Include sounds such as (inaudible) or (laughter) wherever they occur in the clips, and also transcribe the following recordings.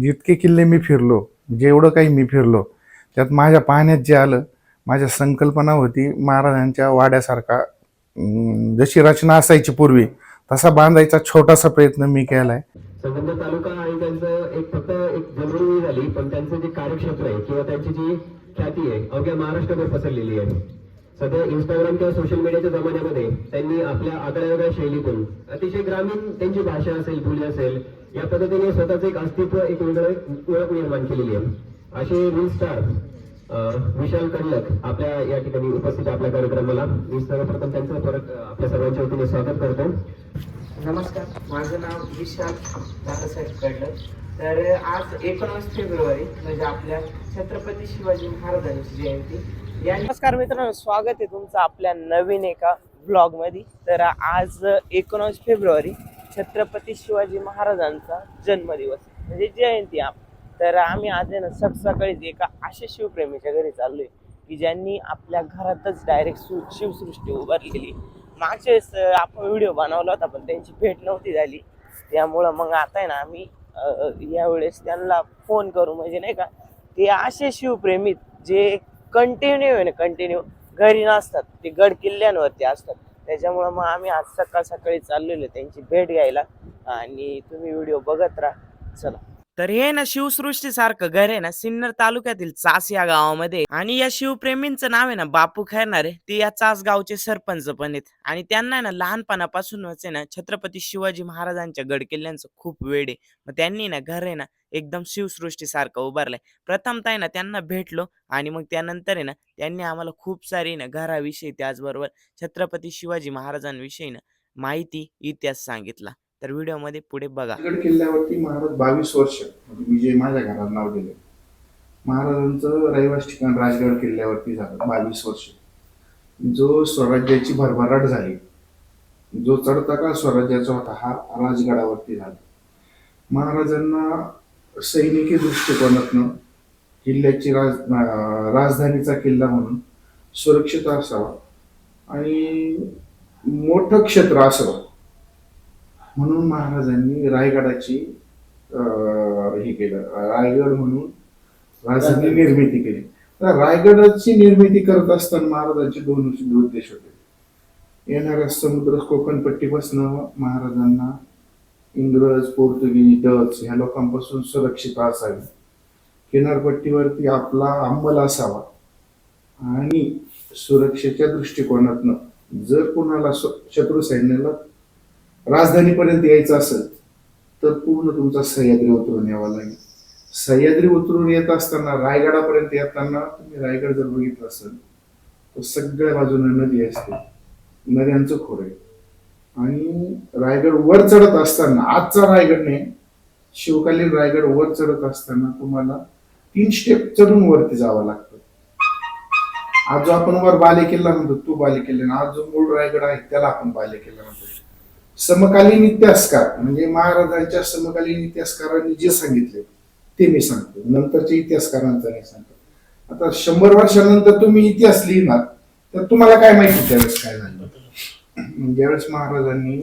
जितके किल्ले मी फिरलो जेवढं काही मी फिरलो त्यात माझ्या पाहण्यात जे आलं माझ्या संकल्पना होती महाराजांच्या वाड्यासारखा जशी रचना असायची पूर्वी तसा बांधायचा छोटासा प्रयत्न मी केलाय. संबंध तालुका आणि त्यांचं एक फक्त एक जमिनी झाली पण त्यांचं जे कार्यक्षेत्र आहे किंवा त्यांची जी ख्याती आहे अवघ्या महाराष्ट्रभर पसरलेली आहे. सध्या इंस्टाग्राम किंवा सोशल मीडियाच्या जमान्यामध्ये त्यांनी आपल्या आगळ्या वेगळ्या शैलीतून अतिशय ग्रामीण त्यांची भाषा असेल बोली असेल या पद्धतीने स्वतःचं एक अस्तित्व एक वेगळं ओळख निर्माण केलेली आहे. असे रील स्टार विशाल कडलक आपल्या या ठिकाणी उपस्थित आपल्या कार्यक्रमाला. मी सर्वप्रथम त्यांचं परत आपल्या सर्वांच्या वतीने स्वागत करतो. नमस्कार माझं नाव विशाल दादासाहेब कडलं तर आज एकोणवीस फेब्रुवारी म्हणजे आपल्या छत्रपती शिवाजी महाराजांची जयंती. नमस्कार मित्रांनो स्वागत आहे तुमचं आपल्या नवीन एका ब्लॉगमध्ये तर आज एकोणीस फेब्रुवारी छत्रपती शिवाजी महाराजांचा जन्मदिवस म्हणजे जयंती आप तर आम्ही आज आहे ना सकाळीच एका अशा शिवप्रेमीच्या घरी चाललोय की ज्यांनी आपल्या घरातच डायरेक्ट शिवसृष्टी उभारलेली मागच्या वेळेस आपण व्हिडिओ बनवला होता पण त्यांची भेट नव्हती झाली. त्यामुळं मग आता आहे ना आम्ही यावेळेस त्यांना फोन करू म्हणजे नाही का ते असे शिवप्रेमीत जे कंटिन्यू आहे ना कंटिन्यू घरी नसतात ते गड किल्ल्यांवरती असतात. त्याच्यामुळं मग आम्ही आज सकाळ सकाळी चाललेलो त्यांची भेट घ्यायला. आणि तुम्ही व्हिडिओ बघत राहा. चला. तर हे ना शिवसृष्टी सारखं घर आहे ना सिन्नर तालुक्यातील चास या गावामध्ये आणि या शिवप्रेमींचं नाव आहे ना बापू खैरणारे ते या चास गावचे सरपंच पण आहेत. आणि त्यांना ना लहानपणापासूनच आहे ना छत्रपती शिवाजी महाराजांच्या गडकिल्ल्यांचं खूप वेळ आहे. मग त्यांनी ना घर आहे ना एकदम शिवसृष्टी सारखं उभारलंय. प्रथमतः आहे ना त्यांना भेटलो आणि मग त्यानंतर आहे ना त्यांनी आम्हाला खूप सारी ना घराविषयी त्याचबरोबर छत्रपती शिवाजी महाराजांविषयी ना माहिती इतिहास सांगितला. तर व्हिडिओमध्ये पुढे बघा. गड किल्ल्यावरती महाराज बावीस वर्ष म्हणजे मी जे माझ्या घरात नाव दिले महाराजांचं रहिवास ठिकाण राजगड किल्ल्यावरती झालं बावीस वर्ष. जो स्वराज्याची भरभराट झाली जो चढता का स्वराज्याचा होता हा राजगडावरती झाला. महाराजांना सैनिकी दृष्टिकोनातनं किल्ल्याची राज राजधानीचा किल्ला म्हणून सुरक्षित असावा आणि मोठं क्षेत्र असावं. म्हणून महाराजांनी रायगडाची हे केलं. रायगड म्हणून राजधानी निर्मिती केली. तर रायगडाची निर्मिती करत असताना महाराजांचे दोन उद्देश होते. येणाऱ्या समुद्र कोकणपट्टीपासून महाराजांना इंग्रज पोर्तुगीज डच ह्या लोकांपासून सुरक्षित असावी. किनारपट्टीवरती आपला अंमल असावा. आणि सुरक्षेच्या दृष्टिकोनातनं जर कोणाला शत्रू सैन्याला राजधानीपर्यंत यायचं असेल तर पूर्ण तुमचा सह्याद्री उतरून यावा लागेल. सह्याद्री उतरून येत असताना रायगडापर्यंत येताना तुम्ही रायगड जर बघितलं असेल तर सगळ्या बाजूने नदी असते. नद्यांचं खोर आहे. आणि रायगड वर चढत असताना आजचा रायगड नाही शिवकालीन रायगड वर चढत असताना तुम्हाला तीन स्टेप चढून वरती जावं लागतं. आज जो आपण वर बाले किल्ला म्हणतो तो बाले किल्ला आज जो मूळ रायगड आहे त्याला आपण बाले किल्ला म्हणतो. समकालीन इतिहासकार म्हणजे महाराजांच्या समकालीन इतिहासकारांनी जे सांगितले ते मी सांगतो. नंतरच्या इतिहासकारांचा नाही सांगतो. आता शंभर वर्षानंतर तुम्ही इतिहास लिहिणार तर तुम्हाला काय माहिती त्यावेळेस काय झालं? ज्यावेळेस महाराजांनी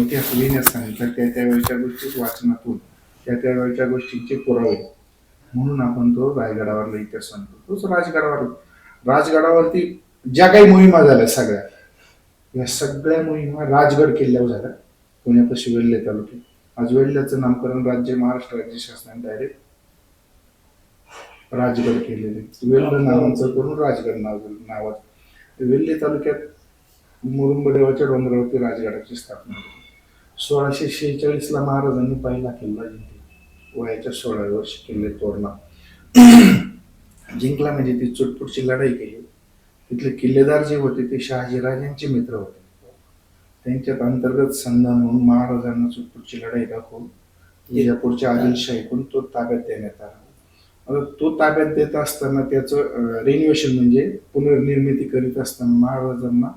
इतिहास लिहिण्यास सांगितलं त्या त्यावेळेच्या गोष्टी वाचनातून त्या त्यावेळेच्या गोष्टींचे पुरावे. म्हणून आपण तो रायगडावरला इतिहास सांगतो. तोच राजगडावर. राजगडावरती ज्या काही मोहिमा झाल्या सगळ्या या सगळ्या मोहिमा राजगड किल्ल्यावर झाल्या. पुण्यापाशी वेल्हे तालुक्यात. आज वेल्ह्याचं नामकरण राज्य महाराष्ट्र राज्य शासनाने डायरेक्ट राजगड केलेले. वेल्हे नावांचं करून राजगड नाव नावात. वेल्हे तालुक्यात मुरुंबदेवाच्या डोंगरावरती राजगडाची स्थापना केली सोळाशे शेहेचाळीसला महाराजांनी पहिला किल्ला जिंकला. वयाच्या सोळाव्या वर्षी किल्ले तोरणा जिंकला म्हणजे ती चुटपुटची लढाई केली. तिथले किल्लेदार जे होते ते शहाजीराजांचे मित्र होते. त्यांच्यात अंतर्गत संधान म्हणून महाराजांना पुढची लढाई दाखवून विजापूरच्या आदिलशाहीकडून तो ताब्यात देण्यात आला. आता तो ताब्यात देत असताना त्याचं रेन्युएशन म्हणजे पुनर्निर्मिती करीत असताना महाराजांना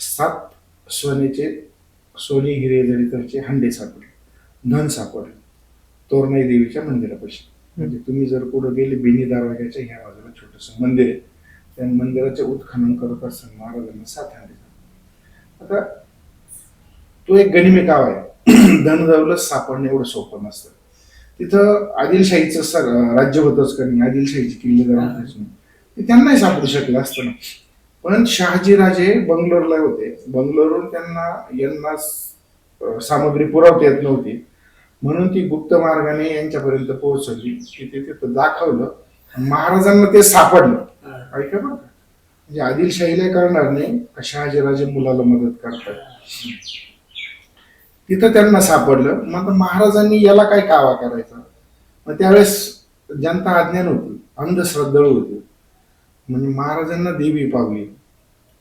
सात सोन्याचे सोने हिरे जडितरचे हंडे सापडले धन सापडले तोरणाई देवीच्या मंदिरापाशी. म्हणजे तुम्ही जर पुढे गेले बेनी दरवाजाच्या ह्या बाजूला छोटस मंदिर आहे. त्या मंदिराचे उत्खनन करत असताना महाराजांना सात हंडे सापडले. आता तो एक गनिमी गाव आहे. धन दौलत सापडणं एवढं सोपं नसतं. तिथं आदिलशाहीचं सर राज्य होतंच का नाही. आदिलशाहीची किल्लेदार होतेच नाही ते त्यांनाही सापडू शकलं असतं ना. पण शहाजीराजे बंगलोरला होते. बंगलोरहून त्यांना यांना सामग्री पुरवता येत नव्हती. म्हणून ती गुप्त मार्गाने यांच्यापर्यंत पोहोचवली तिथे तिथं दाखवलं. महाराजांना ते सापडलं. ऐका बरं. म्हणजे आदिलशाहीला करणार नाही का शहाजीराजे मुलाला मदत करतात. तिथं त्यांना सापडलं. मग महाराजांनी याला काय कावा करायचा? मग त्यावेळेस जनता अज्ञान होती. अंधश्रद्धाळू होती. म्हणजे महाराजांना देवी पावली.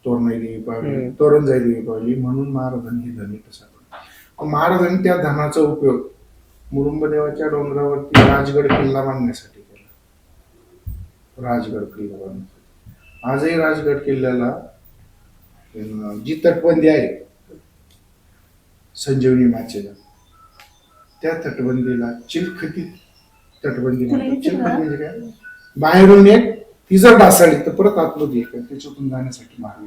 तोरणाई देवी पावली. तोरणजाई देवी पावली. म्हणून महाराजांनी हे धन सापडलं. महाराजांनी त्या धनाचा उपयोग मुरुंबदेवाच्या डोंगरावरती राजगड किल्ला बांधण्यासाठी केला. राजगड किल्ला बांधण्यासाठी. आजही राजगड किल्ल्याला जी तटबंदी आहे संजीवनी माचेला. त्या तटबंदीला चिलखती तटबंदी म्हणतात. चिलखत म्हणजे काय? बाहेरून एक ती जर ढासळली तर परत आतमध्ये एक त्याच्यातून जाण्यासाठी मार्ग.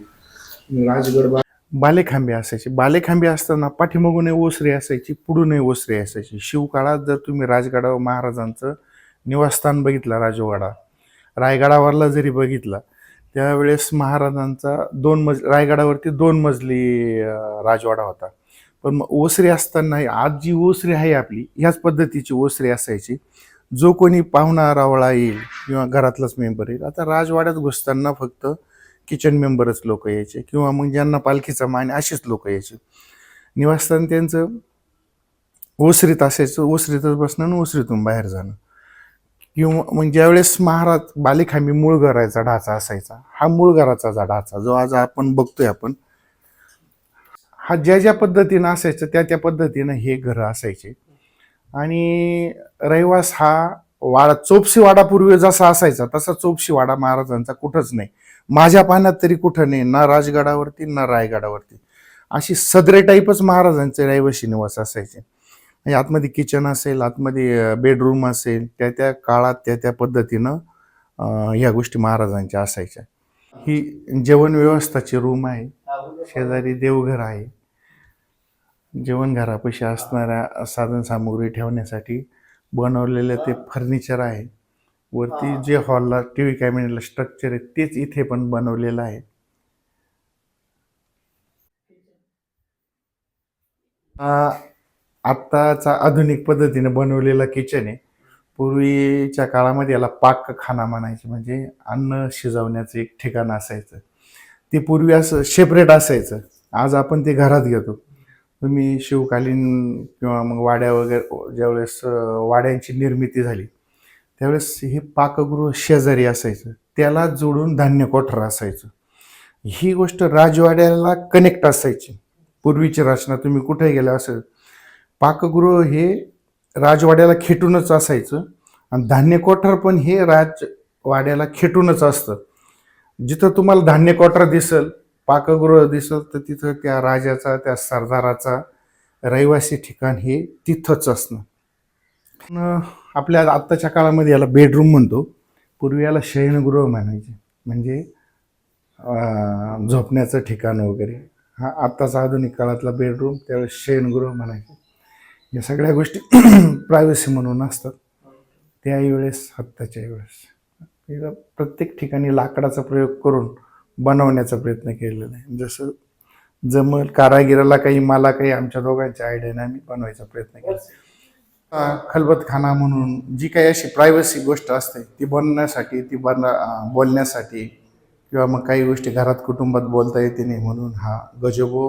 राजगड बालेखांबे असायचे. बालेखांबे असताना पाठीमागून ओसरी असायची पुढून ओसरी असायची. शिवकाळात जर तुम्ही राजगडावर महाराजांचं निवासस्थान बघितलं राजवाडा रायगडावरला जरी बघितला त्यावेळेस महाराजांचा दोन मज रायगडावरती दोन मजली राजवाडा होता. पण मग ओसरी असताना आज जी ओसरी आहे आपली ह्याच पद्धतीची ओसरी असायची. जो कोणी पाहुणा रावळा येईल किंवा घरातलाच मेंबर येईल आता राजवाड्यात घुसताना फक्त किचन मेंबरच लोक यायचे किंवा मग ज्यांना पालखीचा मान अशीच असेच लोक यायचे. निवासस्थान त्यांचं ओसरीत असायचं ओसरीतच बसणं आणि ओसरीतून बाहेर जाणं. किंवा मग ज्यावेळेस महाराज बालेखांबी मूळ घराचा ढाचा असायचा हा मूळ घराचा ढाचा जो आज आपण बघतोय आपण हा ज्या ज्या पद्धतीनं असायचं त्या त्या पद्धतीनं हे घरं असायचे. आणि रहिवास हा वाडा चोपशी वाडा पूर्वी जसा असायचा तसा चोपशी वाडा महाराजांचा कुठंच नाही. माझ्या पाण्यात तरी कुठं नाही ना राजगडावरती ना रायगडावरती. अशी सदरे टाईपच महाराजांचे रहिवासी निवास असायचे. म्हणजे आतमध्ये किचन असेल आतमध्ये बेडरूम असेल त्या त्या काळात त्या त्या पद्धतीनं ह्या गोष्टी महाराजांच्या असायच्या. ही जेवण व्यवस्थाची रूम आहे शेजारी देवघर आहे. जेवण घरापाशी असणाऱ्या साधन सामुग्री ठेवण्यासाठी बनवलेलं ते फर्निचर आहे. वरती जे हॉलला टी व्ही कॅबिनेटला स्ट्रक्चर आहे तेच इथे पण बनवलेलं आहे. हा आत्ताचा आधुनिक पद्धतीने बनवलेला किचन आहे. पूर्वीच्या काळामध्ये याला पाकखाना म्हणायचे म्हणजे अन्न शिजवण्याचं एक ठिकाण असायचं. ते पूर्वी असं सेपरेट असायचं. आज आपण ते घरात घेतो. तुम्ही शिवकालीन किंवा मग वाड्या वगैरे ज्यावेळेस वाड्यांची निर्मिती झाली त्यावेळेस हे पाकगृह शेजारी असायचं. त्याला जोडून धान्य कोठर असायचं. ही गोष्ट राजवाड्याला कनेक्ट असायची. पूर्वीची रचना तुम्ही कुठे गेला असेल पाकगृह हे राजवाड्याला खेटूनच असायचं आणि धान्य कोठार पण हे राजवाड्याला खेटूनच असतं. जिथं तुम्हाला धान्य कोठार दिसल पाकगृह दिसत तर तिथं त्या राजाचा त्या सरदाराचा रहिवासी ठिकाण हे तिथंच असणं. आपल्या आत्ताच्या काळामध्ये याला बेडरूम म्हणतो. पूर्वी याला शयनगृह म्हणायचे. म्हणजे झोपण्याचं ठिकाण वगैरे. हा आत्ताचा आधुनिक काळातला बेडरूम त्यावेळेस शयनगृह म्हणायचे. या सगळ्या गोष्टी (clears throat) प्रायव्हसी म्हणून असतात. त्यावेळेस आत्ताच्या वेळेस. प्रत्येक ठिकाणी लाकडाचा प्रयोग करून बनवण्याचा प्रयत्न केलेला आहे. जसं जमल कारागिराला काही मला काही आमच्या दोघांच्या आयडियाने आम्ही बनवायचा प्रयत्न केला. खलबतखाना म्हणून जी काही अशी प्रायव्हसी गोष्ट असते ती बनण्यासाठी ती बन बोलण्यासाठी किंवा मग काही गोष्टी घरात कुटुंबात बोलता येते नाही म्हणून हा गजबो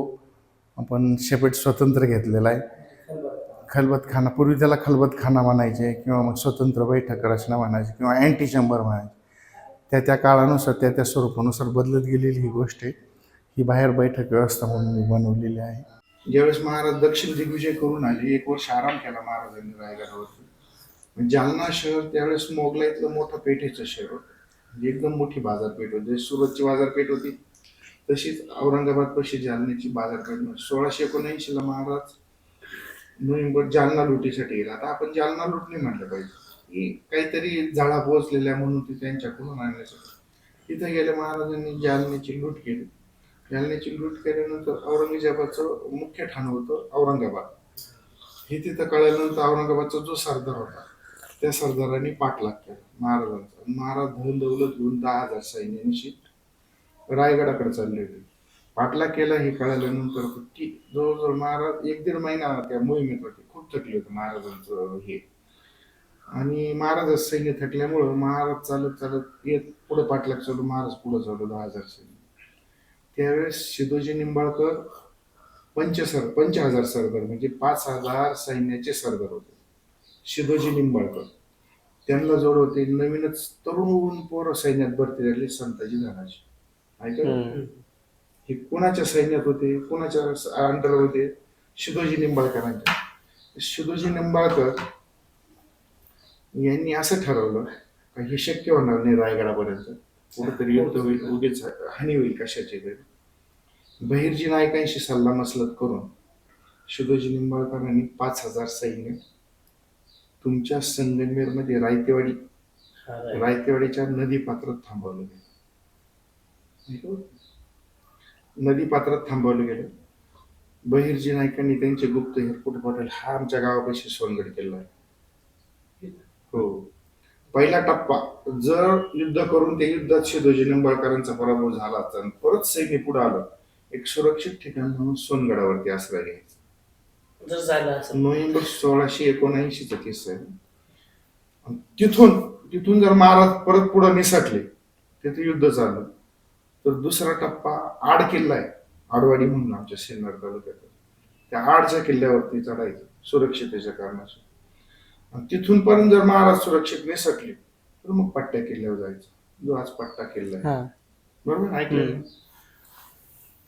आपण शेपेट स्वतंत्र घेतलेला आहे. खलबतखाना पूर्वी त्याला खलबतखाना म्हणायचे किंवा मग स्वतंत्र बैठक रचना म्हणायची किंवा अँटी चेंबर म्हणायचे. त्या त्या काळानुसार त्या त्या स्वरूपानुसार बदलत गेलेली ही गोष्ट आहे. ही बाहेर बैठक व्यवस्था म्हणून मी बनवलेली आहे. ज्यावेळेस महाराज दक्षिण दिग्विजय करून आले एक वर्ष आराम केला महाराजांनी रायगडावरती. जालना शहर त्यावेळेस मोगलाईतलं मोठं पेठेचं शहर होतं. म्हणजे एकदम मोठी बाजारपेठ होती. जशी सुरतची बाजारपेठ होती तशीच औरंगाबाद पशी जालन्याची बाजारपेठ सोळाशे एकोणऐंशीला महाराज नोव्हेंबर जालना लुटीसाठी गेला. आता आपण जालना लुटणे म्हटलं पाहिजे. काहीतरी जाळा पोहोचलेल्या म्हणून ती त्यांच्याकडून आणण्यासाठी तिथे गेल्या महाराजांनी जालन्याची लूट केली. जालन्याची लूट केल्यानंतर औरंगजेबाचं मुख्य ठाण होतं औरंगाबाद. हे तिथं कळल्यानंतर औरंगाबादचा जो सरदार होता त्या सरदारांनी पाठलाग केला महाराजांचा. महाराज धन दौलत घेऊन दहा हजार सैन्यानिशी रायगडाकडे चालले होते. पाठलाग केला हे कळल्यानंतर की जवळजवळ महाराज एक दीड महिना त्या मोहिमेत होते खूप थकले होते महाराजांचं हे. आणि महाराज सैन्य थकल्यामुळं महाराज चालत चालत येत पुढे पाठलाग चालू महाराज पुढे चालू दहा हजार सैन्य. त्यावेळेस शिदोजी निंबाळकर पंचसर पंच हजार सरदार म्हणजे पाच हजार सैन्याचे सरदार होते. शिदोजी निंबाळकर. त्यांना जोड होते. नवीनच तरुण पोरं सैन्यात भरती झाली संताजी धनाजी. ऐका हे कोणाच्या सैन्यात होते? कोणाच्या अंडर होते? शिदोजी निंबाळकरांच्या. शिदोजी निंबाळकर यांनी असं ठरवलं का हे शक्य होणार नाही रायगडापर्यंत. कुठेतरी युद्ध होईल उगीच हानी होईल कशाची तरी. बहिर्जी नायकांशी सल्ला मसलत करून शिदोजी निंबाळकरांनी पाच हजार सैन्य तुमच्या संगमेरमध्ये रायतेवाडी रायतेवाडीच्या नदी पात्रात थांबवलं गेलं. नदी पात्रात थांबवलं गेलं. बहिर्जी नायकांनी त्यांचे गुप्त एअरपोर्ट पाठवले हा आमच्या गावापाशी सोनगड किल्ला आहे हो. पहिला टप्पा जर युद्ध करून त्या युद्धात शिदोजी निंबाळकरांचा पराभव झाला तर परत सैन्य पुढे आलं एक सुरक्षित ठिकाण म्हणून सोनगडावरती आसरा घ्यायचा. जर झालं असं. नोव्हेंबर सोळाशे एकोणऐंशीचा किस्सा आहे. तिथून तिथून जर महाराज परत पुढे निसटले तिथे युद्ध झालं तर दुसरा टप्पा आड किल्ला आहे. आडवाडी म्हणून आमच्या सिन्नर तालुक्यात. त्या आडच्या किल्ल्यावरती चढायचं सुरक्षितेच्या कारणाशी आणि तिथून पर्यंत जर महाराज सुरक्षित निसटले तर मग पट्ट्या किल्ल्यावर जायचं. जो आज पट्टा किल्ला आहे. बरोबर? ऐकलं?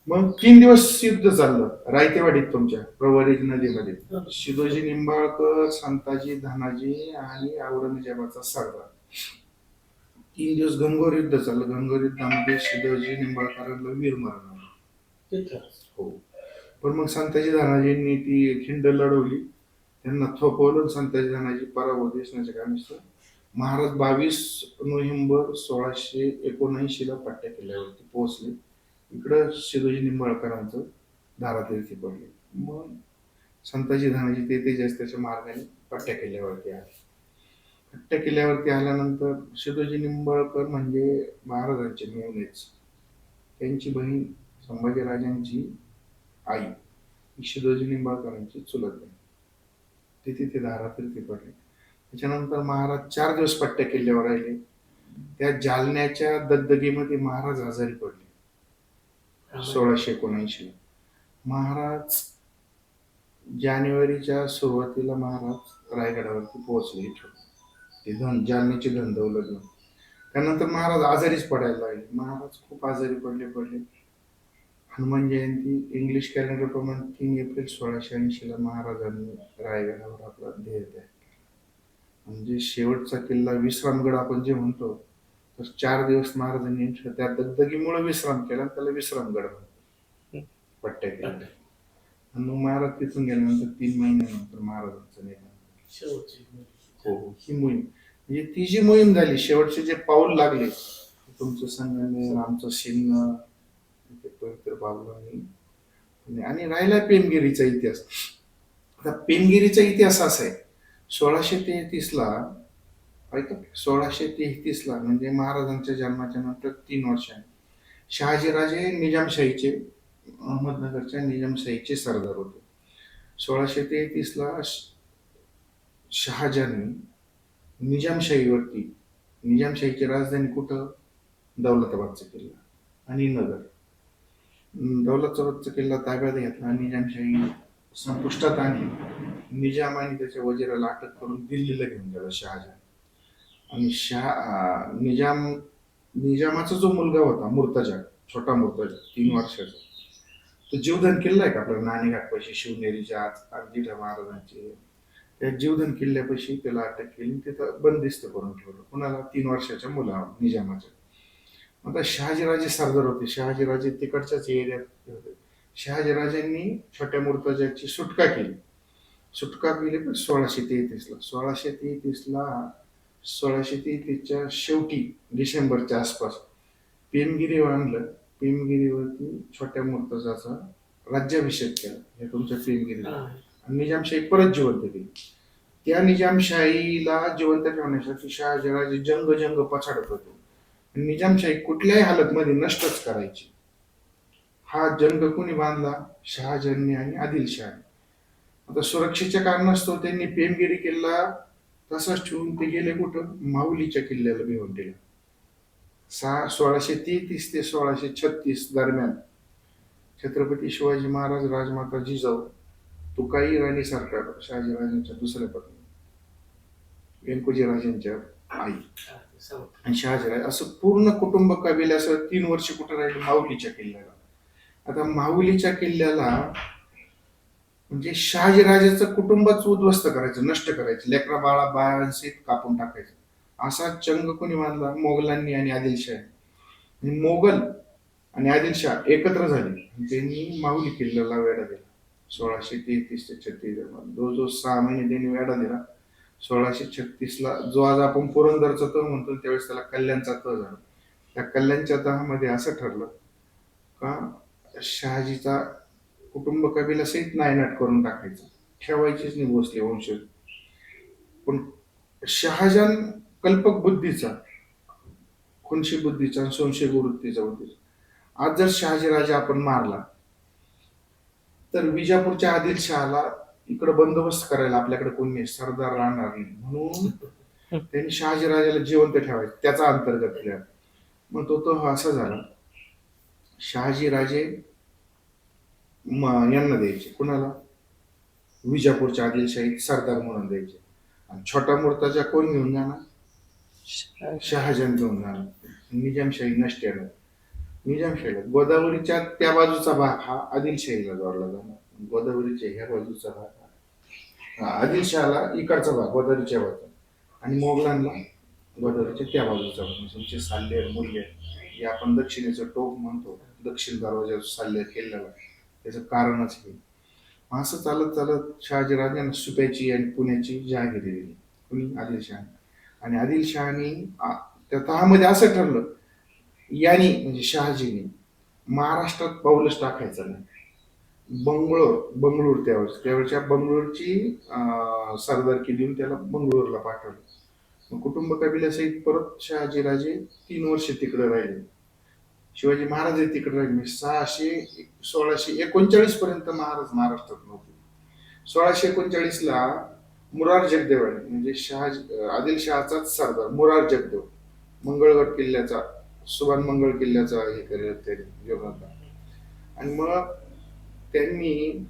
मग तीन दिवस युद्ध चाललं. रायतेवाडीत तुमच्या प्रवरी नदीमध्ये. शिदोजी निंबाळकर संताजी धनाजी आणि औरंगजेबाचा सरदार. तीन दिवस घनघोर युद्ध चाललं. घनघोर युद्धामध्ये शिदोजी निंबाळकरांना वीर मरण. हो. पण मग संताजी धनाजींनी ती खिंड लढवली. त्यांना थोपवलं संताजी धनाजी पराभव दिसण्याचे काम असतं महाराज बावीस नोव्हेंबर सोळाशे एकोणऐंशीला पट्ट्या किल्ल्यावरती पोहोचले. इकडं शिरोजी निंबाळकरांचं धारातीर्थी पडले. मग संताजी धानाजी ते तेजास त्याच्या मार्गाने पट्ट्या किल्ल्यावरती आले. पट्ट्या किल्ल्यावरती आल्यानंतर शिरोजी निंबाळकर म्हणजे महाराजांचे मेवणेच त्यांची बहीण संभाजीराजांची आई. ही शिवाजी निंबाळकरांची चुलत बहीण. ते तिथे धारातीर्थी पडले त्याच्यानंतर महाराज चार दिवस पट्ट्या किल्ल्यावर राहिले. त्या जालन्याच्या दगदगीमध्ये महाराज आजारी पडले. सोळाशे एकोणऐंशी महाराज जानेवारीच्या सुरुवातीला महाराज रायगडावरती पोहोचले ते धन जालन्याची धन दौलत घेऊन. त्यानंतर महाराज आजारीच पडायला लागले. महाराज खूप आजारी पडले पडले. हनुमान जयंती इंग्लिश कॅलेंडर प्रमाणे तीन एप्रिल सोळाशे ऐंशीला महाराजांनी रायगडावर आपला ध्येय त्याग केला. म्हणजे शेवटचा किल्ला विश्रामगड आपण जे म्हणतो तर चार दिवस महाराजांनी त्या दगदगीमुळे विश्राम केला त्याला विश्रामगड म्हणतात. पट्ट्या आणि मग महाराज तिथून गेल्यानंतर तीन महिन्यानंतर महाराजांचं निधन हो हो ही मोहीम. म्हणजे ती जी मोहीम झाली शेवटचे जे पाऊल लागले तुमचं संगमेर आमचं ते पवित्र बाबू म्हणजे आणि राहिला पेमगिरीचा इतिहास. आता पेमगिरीचा इतिहास असा आहे. सोळाशे तेहतीसला ऐका सोळाशे तेहतीसला म्हणजे महाराजांच्या जन्माच्या नंतर तीन वर्षांनी शहाजीराजे निजामशाहीचे अहमदनगरच्या निजामशाहीचे सरदार होते. सोळाशे तेहतीसला शहाजांनी निजामशाहीवरती निजामशाहीची राजधानी कुठं? दौलताबादचा किल्ला आणि नगर. दौलत दौलताबादचा किल्ला ताब्यात घेतला आणि निजामशाही संपुष्टात आणली निजाम आणि त्याच्या वजीराला अटक करून दिल्लीला घेऊन गेला शहाजहान. आणि शहा निजाम निजामाचा जो मुलगा होता मुर्तजा छोटा मुर्तजा तीन वर्षाचा तो जीवधन किल्ला आहे का आपला? नाणेघाटपाशी शिवनेरीच्या आज अगदीठा महाराजांचे. त्या जीवधन किल्ल्यापाशी त्याला अटक केली तिथं बंदिस्त करून ठेवलं. कुणाला? तीन वर्षाच्या मुला निजामाच्या. आता शहाजीराजे सरदार होते. शहाजीराजे तिकडच्याच एरियात होते. शहाजीराजांनी छोट्या मुर्तजाची सुटका केली. सुटका केली पण सोळाशे तेहतीसला सोळाशे तेहतीसला सोळाशे तेहतीसच्या शेवटी डिसेंबरच्या आसपास पेमगिरीवर आणलं. पेमगिरीवरती छोट्या मुर्तजाचा राज्याभिषेक केला. हे तुमच्या पेमगिरी आणि निजामशाही परत जिवंत केली. त्या निजामशाहीला जिवंत ठेवण्यासाठी शहाजीराजे जंग जंग पछाडत होते. निजामशाही कुठल्याही हालतमध्ये नष्टच करायची. हा जंग कोणी बांधला? शहाजहानने आणि आदिलशहाने. आता सुरक्षेच्या कारणास्तव त्यांनी पेमगिरी किल्ला तसाच ठेवून ते गेले कुठं? माऊलीच्या किल्ल्याला भिवून दिला सहा सोळाशे तेहतीस ते सोळाशे छत्तीस दरम्यान छत्रपती शिवाजी महाराज राजमाता जिजाऊ तुकाई राणी सरकार शहाजीराजांच्या दुसऱ्या पत्नी व्यंकोजी राजांच्या आई. आणि शहाजीराज असं पूर्ण कुटुंब कबिल्यासह तीन वर्ष कुठं राहिले? माऊलीच्या किल्ल्याला. आता माऊलीच्या किल्ल्याला म्हणजे शहाजीराजाचं कुटुंबच उद्ध्वस्त करायचं नष्ट करायचं. लेकरा बाळा बाळांसहित कापून टाकायचं. असा चंग कोणी मानला? मोगलांनी आणि आदिलशाही. आणि मोगल आणि आदिलशाह एकत्र झाले. त्यांनी माऊली किल्ल्याला वेढा दिला. सोळाशे तेहतीस ते छत्तीस दरम्यान. जो जो सहा महिने त्यांनी वेढा दिला सोळाशे छत्तीसला जो आज आपण पुरंदरचा तह म्हणतो त्यावेळेस त्याला कल्याणचा तह झाला. त्या कल्याणच्या तहामध्ये असं ठरलं का शहाजीचा कुटुंब कबीला सहित नायनाट करून टाकायचं. ठेवायचीच नाही भोसले वंश पण शहाजहान कल्पक बुद्धीचा खुनशी बुद्धीचा आणि संशय गुरुत्तीचा बुद्धीचा आज जर शहाजी राजा आपण मारला तर विजापूरच्या आदिलशहाला इकडे बंदोबस्त करायला आपल्याकडे कोणी नाही, सरदार राहणार नाही. म्हणून त्यांनी शहाजीराजाला जिवंत ठेवायचं त्याचा अंतर्गत प्लॅन मग तो तो असा झाला. शहाजी राजे यांना द्यायचे. कुणाला? विजापूरच्या आदिलशाही सरदार म्हणून द्यायचे. आणि छोटा मूर्ताच्या कोण घेऊन जाणार? शहाजहान घेऊन जाणार. निजामशाही नष्ट येणार निजामशाहीला. गोदावरीच्या त्या बाजूचा भाग हा आदिलशाहीला जोडला जाणार. गोदावरीच्या ह्या बाजूचा भाग आदिलशहाला इकडचा भाग गोदावरीच्या भागात आणि मोगलांना गोदावरीच्या त्या बाजूचा भाग. म्हणजे साल्लेर साल्ले हे आपण दक्षिणेचं टोक म्हणतो. दक्षिण दरवाजा साल्लेर केलेला त्याचं कारणच हे. असं चालत चालत शहाजी राजांना सुप्याची आणि पुण्याची जहागिरी दिली कुणी? आदिलशहा आणि आदिलशहानी त्या तहामध्ये असं ठरलं याने म्हणजे शहाजीने महाराष्ट्रात पाऊलच टाकायचं नाही. बंगळूर बंगळूर त्यावेळेस. त्यावेळेच्या बंगळूरची सरदारकी देऊन त्याला बंगळूरला पाठवलं. मग कुटुंब कबिल्यासहित परत शहाजीराजे तीन वर्ष तिकडे राहिले. शिवाजी महाराज तिकडे राहिले. म्हणजे सहाशे सोळाशे एकोणचाळीस पर्यंत महाराज महाराष्ट्रात नव्हते. सोळाशे एकोणचाळीसला मुरार जगदेवाने म्हणजे शहाजी आदिलशहाचाच सरदार मुरार जगदेव मंगळगड किल्ल्याचा सुभान मंगळ किल्ल्याचा हे केलं त्याने जीवनातला आणि मग त्यांनी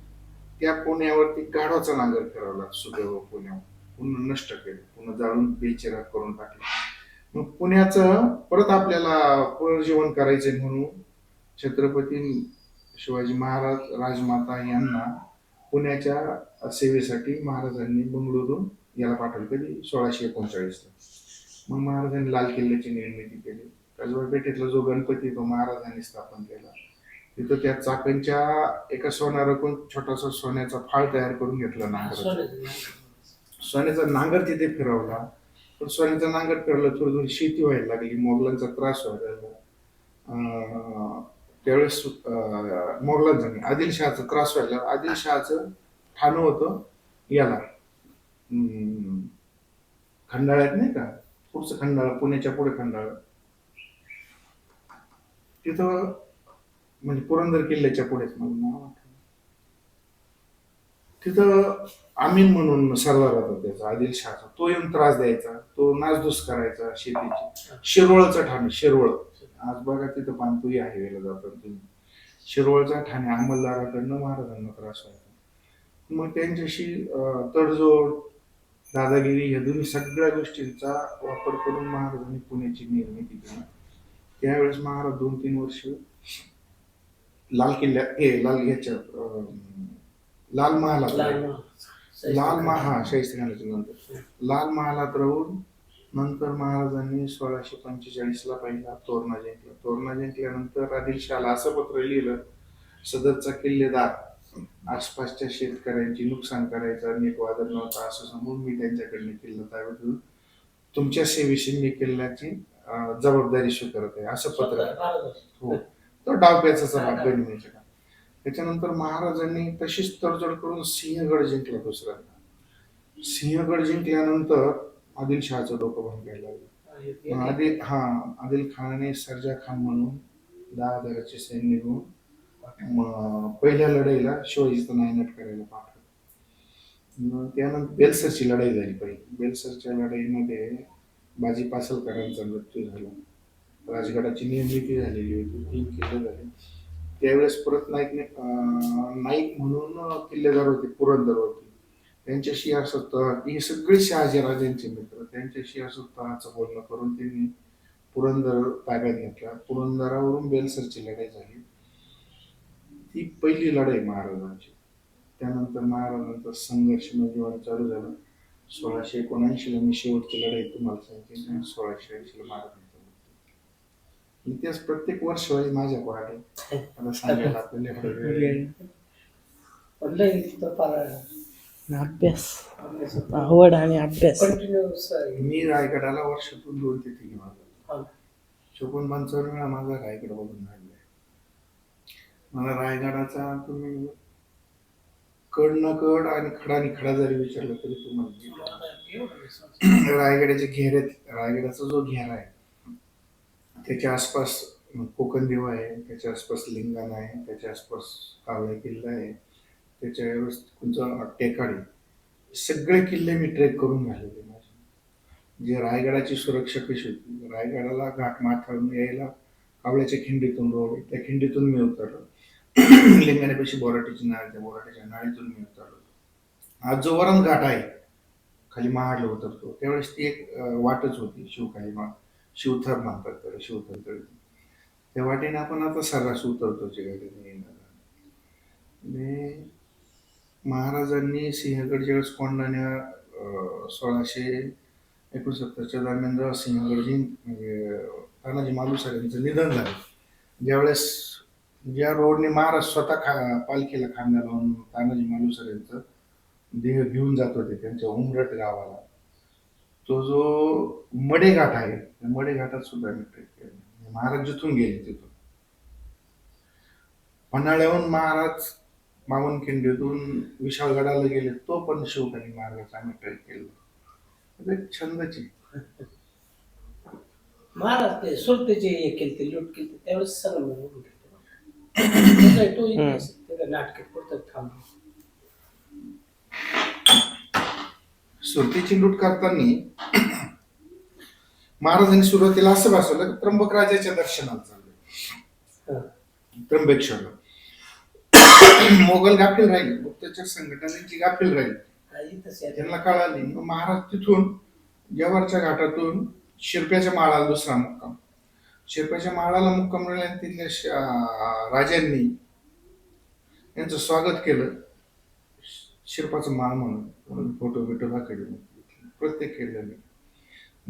त्या पुण्यावरती गाढवाचा नांगर करावला सुदैव पुण्यावर पुन्हा नष्ट केलं पुन्हा जाळून बेचिराग करून टाकलं. मग पुण्याचं परत आपल्याला पुनर्जीवन करायचंय म्हणून छत्रपती शिवाजी महाराज राजमाता यांना पुण्याच्या सेवेसाठी महाराजांनी बंगळुरून याला पाठवलं कधी? सोळाशे एकोणचाळीसला. मग महाराजांनी लाल किल्ल्याची निर्मिती केली. कसबा पेठेतला जो गणपती तो महाराजांनी स्थापन केला. तिथं त्या चाकणच्या एका सोनारकून छोटासा सोन्याचा फाळ तयार करून घेतला नांगर. सोन्याचा नांगर. तिथे फिरवला. पण सोन्याचा नांगर फिरवला थोडी थोडी शेती व्हायला लागली मोगलांचा त्रास व्हायला लागला. अं, त्यावेळेस मोगलांचा आदिलशहाचा त्रास व्हायला. आदिलशहाचं ठाणं होतं याला. खंडाळ्यात नाही का? पुढचं खंडाळा पुण्याच्या पुढे खंडाळा. तिथं म्हणजे पुरंदर किल्ल्याच्या पुढेच मला नाव आठवलं. तिथं आमीन म्हणून सरदार होता त्याचा आदिलशहाचा तो येऊन त्रास द्यायचा तो नासधूस करायचा शेतीची. शिरवळचं ठाणे शिरवळ आज बघा तिथं पानपुरी हायवेला जातात तुम्ही. शिरवळचा ठाणे अंमलदाराकडनं महाराजांना त्रास व्हायचा. मग त्यांच्याशी तडजोड दादागिरी ह्या दोन्ही सगळ्या गोष्टींचा वापर करून महाराजांनी पुण्याची निर्मिती केली. त्यावेळेस महाराज दोन तीन वर्ष लाल किल्ल्या हे लाल ह्याच्या लाल महालात. राहिले. लाल महा हा शाहिस्ते खानाच्या नंतर. लाल महालात राहून नंतर महाराजांनी सोळाशे पंचेचाळीस ला पहिला तोरणा जिंकला. तोरणा जिंकल्यानंतर आदिलशहाला असं पत्र लिहिलं सदरचा किल्लेदार आसपासच्या शेतकऱ्यांची नुकसान करायचा नीट वादळ नव्हता असं सांगून मी त्यांच्याकडनं किल्ला ताब्यात घेऊन तुमच्या सेवेशी मी किल्ल्याची जबाबदारी स्वीकारत आहे असं पत्र. हो. तो डावप्याचा भाग त्याच्यानंतर महाराजांनी तशीच तडजोड करून सिंहगड जिंकला दुसऱ्यांदा. सिंहगड जिंकल्यानंतर आदिलशहाचं डोकं बंद केलं लागलं. आदिल हा आदिल खानाने सरजा खान म्हणून दहा हजाराचे सैन्य घेऊन पहिल्या लढाईला शिवाजीचं नायनाट करायला पाठवलं. त्यानंतर बेलसरची लढाई झाली पहिली. बेलसरच्या लढाईमध्ये बाजी पासलकरांचा मृत्यू झाला. राजगडाची निर्मिती झालेली होती तीन किल्ले झाले त्यावेळेस परत नाईकने नाईक म्हणून किल्लेदार होते पुरंदरवरती त्यांच्याशी असं हे सगळे शहाजी राजांचे मित्र त्यांच्याशी असं तहाचं बोलणं करून त्यांनी पुरंदर ताब्यात घेतला. पुरंदरावरून बेलसरची लढाई झाली. ती पहिली लढाई महाराजांची. त्यानंतर महाराजांचा संघर्ष जीवन चालू झालं. सोळाशे एकोणऐंशीला मी शेवटची लढाई तुम्हाला सांगितली सोळाशे ऐंशीला महाराजांची इतिहास प्रत्येक वर्ष वाईज माझ्या आहे आता सांगायला आपल्याला एवढा वेळ नाही. अभ्यास. आवड आणि अभ्यास. मी रायगडाला वर्षातून दोन ते तीन वेळा चोपन्न पंचावन्न वेळा माझा रायगड बघून झालेला आहे. मला रायगडाचा तुम्ही कड न कड आणि खडा आणि खडा जरी विचारलं तरी तुम्हाला (clears throat) रायगडाचे घेरे रायगडाचा जो घेरा आहे त्याच्या आसपास कोकण देव आहे त्याच्या आसपास लिंगाणा आहे त्याच्या आसपास कावळे किल्ला आहे त्याच्या तुमचा टेकाडी सगळे किल्ले मी ट्रेक करून घालले माझे. जे रायगडाची सुरक्षा कशी होती? रायगडाला घाट माथावरून यायला कावळ्याच्या खिंडीतून रोड त्या खिंडीतून मी उतरलो. (clears throat) लिंगाण्यापेक्षा बोराटीची नाळ त्या बोराटीच्या नाळीतून मी उतरलो. आज जो वरण घाट आहे खाली महाडला उतरतो. त्यावेळेस ती एक वाटच होती शिवखाली मा शिवथर म्हणतात त्याला शिवथर तळी. त्या वाटेने आपण आता सर्रास उतरतो गाडीने येणार. महाराजांनी सिंहगड ज्यावेळेस कोंडाण्या सोळाशे एकोणसत्तरच्या दरम्यान जेव्हा सिंहगडजी म्हणजे तानाजी मालुसरे यांचं निधन झालं ज्यावेळेस ज्या रोडने महाराज स्वतः खा पालखीला खांदा लावून तानाजी मालुसरे यांचं देह घेऊन जात होते त्यांच्या उमरट गावाला. तो जो मडे घाट आहे त्या मडे घाटात सुद्धा मी ट्रेक केला. महाराज जिथून गेले तिथून. पन्हाळ्याहून महाराज मावनखिंडीतून विशाळगडाला गेले तो पण शिवकाली महाराज आम्ही ट्रेक केला. म्हणजे छंदची. महाराज ते सुरतेचे हे केले ते लूट केली त्यावेळेस सगळं टाकलं. (coughs) तो नाटक पुरतं सुरतीची लूट करताना महाराजांनी सुरुवातीला असं भासवलं की त्र्यंबक राजाच्या दर्शनाला चालले हं. त्र्यंबकेश्वरला मोगल गाफील राहिले गुप्तचर संघटनांची गाफील राहिली. त्यांना कळाली मग महाराज तिथून जव्हारच्या घाटातून शिरप्याच्या माळाला दुसरा मुक्काम शिरप्याच्या माळाला मुक्काम तिथल्या राजांनी यांचं स्वागत केलं शिरपाचं माळ म्हणून फोटो बिटो दाखवले प्रत्येक केलं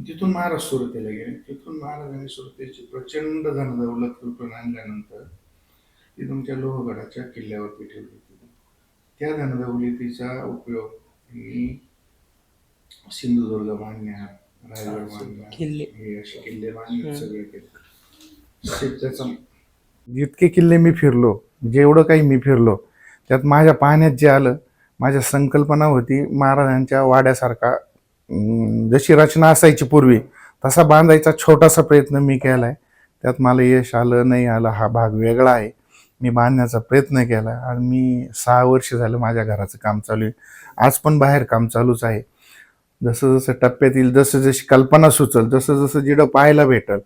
तिथून महाराज सुरतेला गेले. तिथून महाराजांनी सुरतेची प्रचंड धनदौलत लुटून आणल्यानंतर ती तुमच्या लोहगडाच्या किल्ल्यावरती ठेवली होती. त्या धनदौलतीचा उपयोग मी सिंधुदुर्ग बांधण्यात रायगड बांधण्यात किल्ले. हे असे किल्ले बांधण्यात सगळे केले. त्याचा जितके किल्ले मी फिरलो जेवढं काही मी फिरलो त्यात माझ्या पाहण्यात जे आलं माझ्या संकल्पना होती महाराजांच्या वाड्यासारखा जशी रचना असायची पूर्वी तसा बांधायचा छोटासा प्रयत्न मी केला आहे त्यात मला यश आलं नाही आलं हा भाग वेगळा आहे. मी बांधण्याचा प्रयत्न केला आणि मी सहा वर्ष झालं माझ्या घराचं काम चालू आहे. आज पण बाहेर काम चालूच आहे. जसं जसं टप्प्यात येईल जसं जशी कल्पना सुचल जसं जसं जिडं पाहायला भेटल.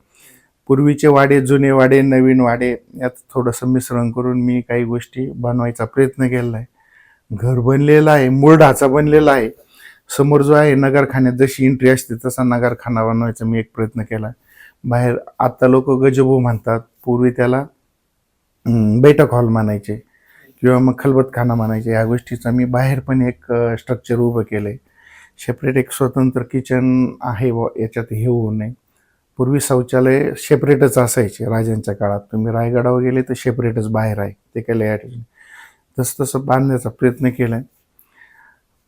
पूर्वीचे वाडे जुने वाडे नवीन वाडे यात थोडंसं मिश्रण करून मी काही गोष्टी बनवायचा प्रयत्न केला आहे घर बनलेलं आहे मूळ ढाचा बनलेला आहे. समोर जो आहे नगरखान्यात जशी एंट्री असते तसा नगरखाना बनवायचा मी एक प्रयत्न केला. बाहेर आत्ता लोक गजबो म्हणतात पूर्वी त्याला बैठक हॉल म्हणायचे किंवा मग खलबतखाना म्हणायचे. या गोष्टीचा मी बाहेर पण एक स्ट्रक्चर उभं केलं आहे सेपरेट एक स्वतंत्र किचन आहे बुवा, याच्यात हे होऊ नये. पूर्वी शौचालय सेपरेटच असायचे राजांच्या काळात. तुम्ही रायगडावर गेले तर सेपरेटच बाहेर आहे. ते काही अटॅच तसं तसं बांधण्याचा प्रयत्न केला आहे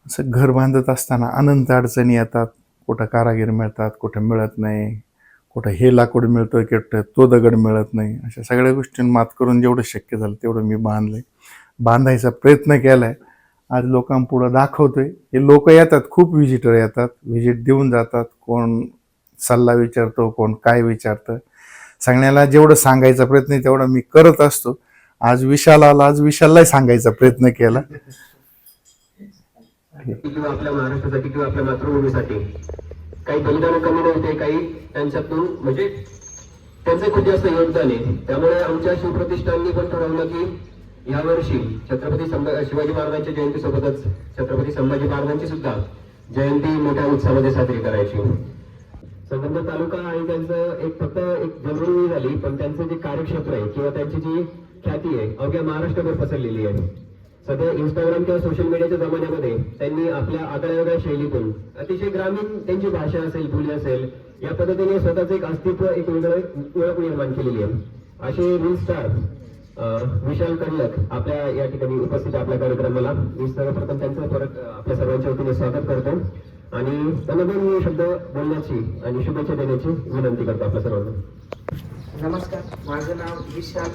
असं घर बांधत असताना अनंत अडचणी येतात. कुठं कारागीर मिळतात कुठं मिळत नाही. कुठं हे लाकूड मिळतं कुठं तो दगड मिळत नाही. अशा सगळ्या गोष्टींना मात करून जेवढं शक्य झालं तेवढं मी बांधलं आहे बांधायचा प्रयत्न केला आहे आज लोकांपुढं दाखवतो आहे हे लोक येतात खूप व्हिजिटर येतात. व्हिजिट देऊन जातात. कोण सल्ला विचारतो कोण काय विचारतं. सांगण्याला जेवढं सांगायचा प्रयत्न आहे तेवढा मी करत असतो. आज विशाल आला आज विशाललाही सांगायचा प्रयत्न केला. किंवा आपल्या महाराष्ट्रासाठी किंवा आपल्या मातृभूमीसाठी काही बलिदान कमी नव्हते काही त्यांच्यातून म्हणजे त्यांचं खूप जास्त योगदान आहे. त्यामुळे आमच्या शिवप्रतिष्ठाननी पण ठरवलं की यावर्षी छत्रपती संभा शिवाजी महाराजांच्या जयंती सोबतच छत्रपती संभाजी महाराजांची सुद्धा जयंती मोठ्या उत्साहामध्ये साजरी करायची. संबंध तालुका आणि त्यांचं एक फक्त एक जमिनी झाली पण त्यांचं जे कार्यक्षेत्र आहे किंवा त्यांची जी ख्याती आहे. अवघ्या महाराष्ट्रभर पसरलेली आहे. सध्या इंस्टाग्राम किंवा सोशल मीडियाच्या जमान्यामध्ये त्यांनी आपल्या आगळ्या वेगळ्या शैलीतून अतिशय ग्रामीण त्यांची भाषा असेल बोली असेल या पद्धतीने स्वतःच एक अस्तित्व एक वेगळं ओळख निर्माण केलेली आहे. असे रील स्टार विशाल कडलक आपल्या या ठिकाणी उपस्थित आपल्या कार्यक्रमाला. मी सर्वप्रथम त्यांचं परत आपल्या सर्वांच्या वतीने स्वागत करतो. आणि त्यांना दोन शब्द बोलण्याची आणि शुभेच्छा देण्याची विनंती करतो आपल्या सर्वांना. नमस्कार माझं नाव विशाल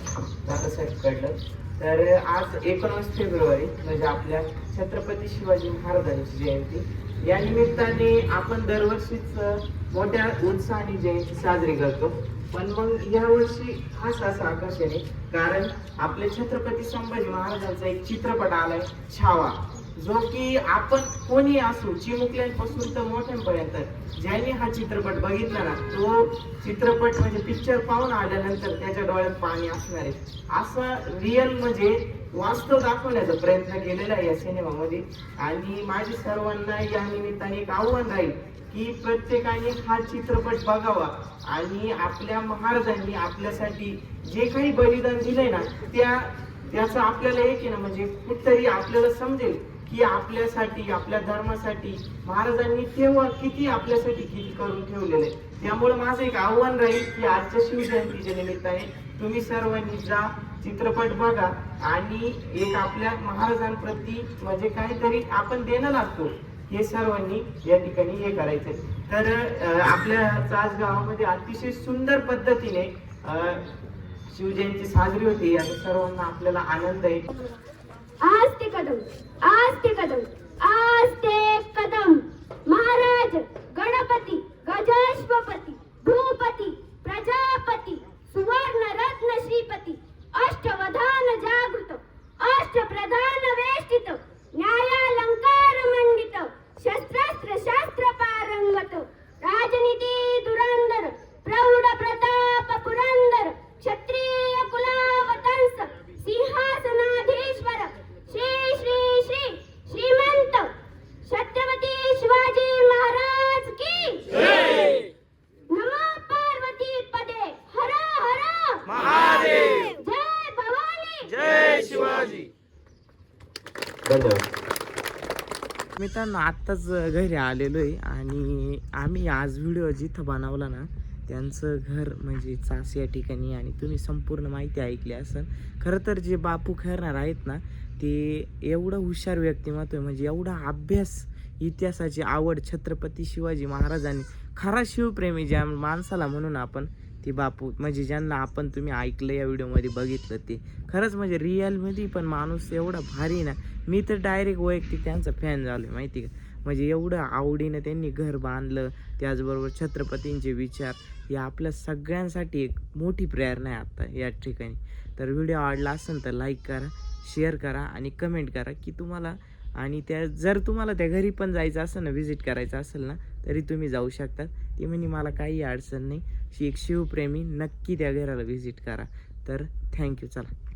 दादासाहेब कडलं. तर आज एकोणीस फेब्रुवारी म्हणजे आपल्या छत्रपती शिवाजी महाराजांची जयंती. या निमित्ताने आपण दरवर्षीच मोठ्या उत्साहाने जयंती साजरी करतो. पण मग यावर्षी खास असं आकर्षण आहे कारण आपले छत्रपती संभाजी महाराजांचा एक चित्रपट आलाय छावा. जो की आपण कोणी असू चिमुकल्यांपासून तर मोठ्यांपर्यंत ज्यांनी हा चित्रपट बघितला ना तो चित्रपट म्हणजे पिक्चर पाहून आल्यानंतर त्याच्या डोळ्यात पाणी असणार आहे. असं रिअल म्हणजे वास्तव दाखवण्याचा प्रयत्न केलेला आहे या सिनेमामध्ये. आणि माझी सर्वांना या निमित्ताने एक आव्हान राहील की प्रत्येकाने हा चित्रपट बघावा. आणि आपल्या महाराजांनी आपल्यासाठी जे काही बलिदान दिलंय ना त्या त्याचं आपल्याला एक आहे ना म्हणजे कुठतरी आपल्याला समजेल की आपल्यासाठी आपल्या धर्मासाठी महाराजांनी तेव्हा किती आपल्यासाठी किती करून ठेवलेलं? आहे त्यामुळे माझं एक आव्हान राहील की आजच्या शिवजयंतीच्या निमित्ताने तुम्ही सर्वांनी जा चित्रपट बघा आणि एक आपल्या महाराजांप्रती म्हणजे काहीतरी आपण देणं लागतो हे सर्वांनी या ठिकाणी हे करायचंय. तर आपल्या चाच गावामध्ये अतिशय सुंदर पद्धतीने अं, शिवजयंती साजरी होती. याचा सर्वांना आपल्याला आनंद आहे. आज ते कदम आज ते कदम आज ते कदम महाराज गणपती गजाश्वपती भूपती प्रजापती सुवर्ण रत्न श्रीपती अष्टवधान जागृत अष्टप्रधान वेष्टित न्यायालंकार मंडित शस्त्रास्त्र शास्त्र पारंगत राजनीती दुरंदर प्रौढ प्रताप पुरंदर क्षत्रिय कुलावतंस सिंहासनाधीश्वर श्री श्री श्री श्रीमंत छत्रपती शिवाजी महाराज की नमो पार्वती पदे हर हर! महादेव! जय भवानी! धन्यवाद. मित्रांनो आत्ताच घरी आलेलो आहे आणि आम्ही आज व्हिडिओ जिथं बनवला ना त्यांचं घर म्हणजे चास या ठिकाणी आणि तुम्ही संपूर्ण माहिती ऐकली असेल. खरं तर जे बापू खैरनार आहेत ना ते एवढं हुशार व्यक्तिमत्व आहे. म्हणजे एवढा अभ्यास इतिहासाची आवड छत्रपती शिवाजी महाराजांनी खरा शिवप्रेमी ज्या माणसाला म्हणून आपण ते बापू म्हणजे ज्यांना आपण तुम्ही ऐकलं या व्हिडिओमध्ये बघितलं ते. खरंच म्हणजे रिअलमध्ये पण माणूस एवढा भारी ना. मी तर डायरेक्ट वैयक्तिक त्यांचा फॅन झालो आहे माहिती का? म्हणजे एवढं आवडीनं त्यांनी घर बांधलं त्याचबरोबर छत्रपतींचे विचार हे आपल्या सगळ्यांसाठी एक मोठी प्रेरणा आहे आत्ता या ठिकाणी. तर व्हिडिओ आवडला असेल तर लाईक करा. शेअर करा आणि कमेंट करा की तुम्हाला आणि त्या जर तुम्हाला त्या घरी पण जायचं असेल ना व्हिजिट करायचं असेल ना तरी तुम्ही जाऊ शकता. ती म्हणे मला काही अडचण नाही. शी एक शिवप्रेमी नक्की त्या घराला व्हिजिट करा. तर थँक्यू चला.